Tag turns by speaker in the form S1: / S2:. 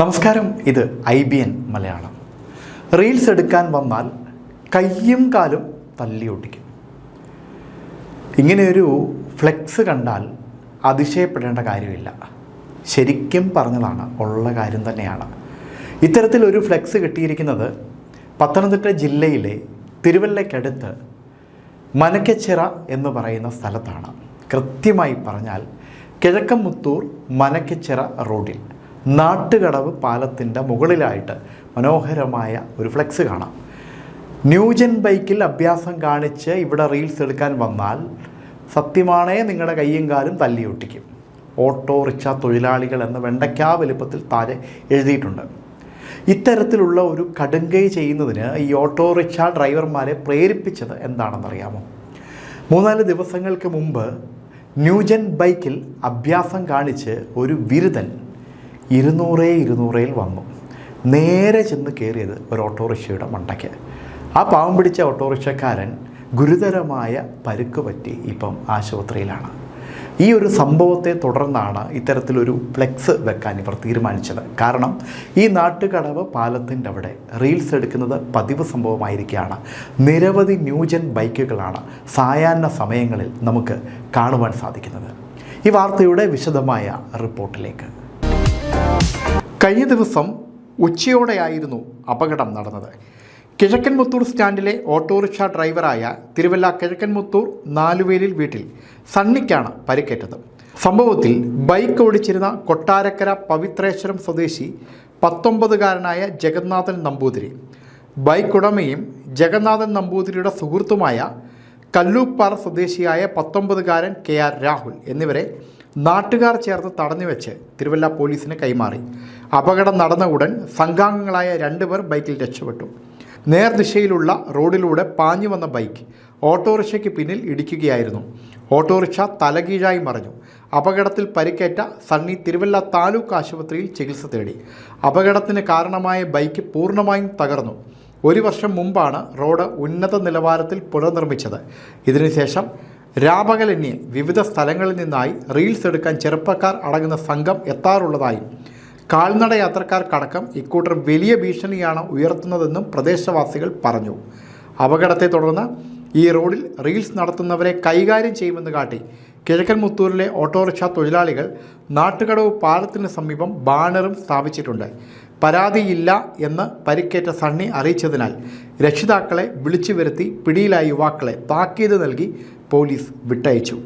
S1: നമസ്കാരം ഇത് I B N Malayalam. Reels എടുക്കാൻ വന്നാൽ കയ്യും കാലും തല്ലി ഒട്ടിക്കും. ഇങ്ങനെയൊരു ഫ്ലെക്സ് കണ്ടാൽ അതിശയപ്പെടേണ്ട കാര്യമില്ല. ശരിക്കും പറഞ്ഞതാണ് ഉള്ള കാര്യം തന്നെയാണ്. ഇത്തരത്തിലൊരു ഫ്ലെക്സ് കിട്ടിയിരിക്കുന്നത് പത്തനംതിട്ട ജില്ലയിലെ തിരുവല്ലയ്ക്കടുത്ത് മനക്കച്ചിറ എന്ന് പറയുന്ന സ്ഥലത്താണ്. കൃത്യമായി പറഞ്ഞാൽ കിഴക്കമുത്തൂർ മനക്കച്ചിറ റോഡിൽ. നാട്ടുകടവ് പാലത്തിന്റെ മുകളിലായിട്ട് മനോഹരമായ ഒരു ഫ്ലെക്സ് കാണാം. ന്യൂജൻ ബൈക്കിൽ അഭ്യാസം കാണിച്ച് ഇവിടെ റീൽസ് എടുക്കാൻ വന്നാൽ സത്യമാണേ നിങ്ങളുടെ കയ്യും കാലും തല്ലിയൊട്ടിക്കും. ഓട്ടോറിക്ഷ തൊഴിലാളികൾ എന്ന വെണ്ടയ്ക്കാ വലുപ്പത്തിൽ താഴെ എഴുതിയിട്ടുണ്ട്. ഇത്തരത്തിലുള്ള ഒരു കടുങ്കൈ ചെയ്യുന്നതിന് ഈ ഓട്ടോറിക്ഷ ഡ്രൈവർമാരെ പ്രേരിപ്പിച്ചത് എന്താണെന്നറിയാമോ? മൂന്നാൽ ദിവസങ്ങൾക്ക് മുമ്പ് ന്യൂജൻ ബൈക്കിൽ അഭ്യാസം കാണിച്ച് ഒരു ബിരുദൻ ഇരുന്നൂറേ ഇരുന്നൂറേൽ വന്നു. നേരെ ചെന്ന് കയറിയത് ഒരു ഓട്ടോറിക്ഷയുടെ മണ്ടയ്ക്ക്. ആ പാവം പിടിച്ച ഓട്ടോറിക്ഷക്കാരൻ ഗുരുതരമായ പരുക്ക് പറ്റി ഇപ്പം ആശുപത്രിയിലാണ്. ഈ ഒരു സംഭവത്തെ തുടർന്നാണ് ഇത്തരത്തിലൊരു ഫ്ലെക്സ് വെക്കാൻ ഇവർ തീരുമാനിച്ചത്. കാരണം ഈ നാട്ടുകടവ് പാലത്തിന്റെ അവിടെ റീൽസ് എടുക്കുന്നത് പതിവ് സംഭവമായിരിക്കുകയാണ്. നിരവധി ന്യൂജൻ ബൈക്കുകളാണ് സായാഹ്ന സമയങ്ങളിൽ നമുക്ക് കാണുവാൻ സാധിക്കുന്നത്. ഈ വാർത്തയുടെ വിശദമായ റിപ്പോർട്ടിലേക്ക്. കഴിഞ്ഞ ദിവസം ഉച്ചയോടെയായിരുന്നു അപകടം നടന്നത്. കിഴക്കൻ മുത്തൂർ സ്റ്റാൻഡിലെ ഓട്ടോറിക്ഷ ഡ്രൈവറായ തിരുവല്ല കിഴക്കൻ മുത്തൂർ നാലുവേലിൽ വീട്ടിൽ സണ്ണിക്കാണ് പരിക്കേറ്റത്. സംഭവത്തിൽ ബൈക്ക് ഓടിച്ചിരുന്ന കൊട്ടാരക്കര പവിത്രേശ്വരം സ്വദേശി പത്തൊമ്പതുകാരനായ ജഗന്നാഥൻ നമ്പൂതിരി ബൈക്ക് ഉടമയും ജഗന്നാഥൻ നമ്പൂതിരിയുടെ സുഹൃത്തുമായ കല്ലൂപ്പാറ സ്വദേശിയായ പത്തൊമ്പതുകാരൻ കെ ആർ രാഹുൽ എന്നിവരെ നാട്ടുകാർ ചേർത്ത് തടഞ്ഞുവെച്ച് തിരുവല്ല പോലീസിന് കൈമാറി. അപകടം നടന്ന ഉടൻ സംഘാംഗങ്ങളായ രണ്ടുപേർ ബൈക്കിൽ രക്ഷപ്പെട്ടു. നേർദിശയിലുള്ള റോഡിലൂടെ പാഞ്ഞു വന്ന ബൈക്ക് ഓട്ടോറിക്ഷയ്ക്ക് പിന്നിൽ ഇടിക്കുകയായിരുന്നു. ഓട്ടോറിക്ഷ തലകീഴായി മറിഞ്ഞു. അപകടത്തിൽ പരിക്കേറ്റ സണ്ണി തിരുവല്ല താലൂക്ക് ആശുപത്രിയിൽ ചികിത്സ തേടി. അപകടത്തിന് കാരണമായ ബൈക്ക് പൂർണമായും തകർന്നു. ഒരു വർഷം മുമ്പാണ് റോഡ് ഉന്നത നിലവാരത്തിൽ പുനർനിർമ്മിച്ചത്. ഇതിനുശേഷം രാപകലന്യെ വിവിധ സ്ഥലങ്ങളിൽ നിന്നായി റീൽസ് എടുക്കാൻ ചെറുപ്പക്കാർ അടങ്ങുന്ന സംഘം എത്താറുള്ളതായും. കാൽനട യാത്രക്കാർക്കടക്കം ഇക്കൂട്ടർ വലിയ ഭീഷണിയാണ് ഉയർത്തുന്നതെന്നും പ്രദേശവാസികൾ പറഞ്ഞു. അപകടത്തെ തുടർന്ന് ഈ റോഡിൽ റീൽസ് നടത്തുന്നവരെ കൈകാര്യം ചെയ്യുമെന്ന് കാട്ടി കിഴക്കൻ മുത്തൂരിലെ ഓട്ടോറിക്ഷ തൊഴിലാളികൾ നാട്ടുകടവ് പാലത്തിന് സമീപം ബാനറും സ്ഥാപിച്ചിട്ടുണ്ട്. പരാതിയില്ല എന്ന് പരിക്കേറ്റ സണ്ണി അറിയിച്ചതിനാൽ രക്ഷിതാക്കളെ വിളിച്ചു വരുത്തി പിടിയിലായ യുവാക്കളെ താക്കീത് നൽകി പോലീസ് വിട്ടയച്ചു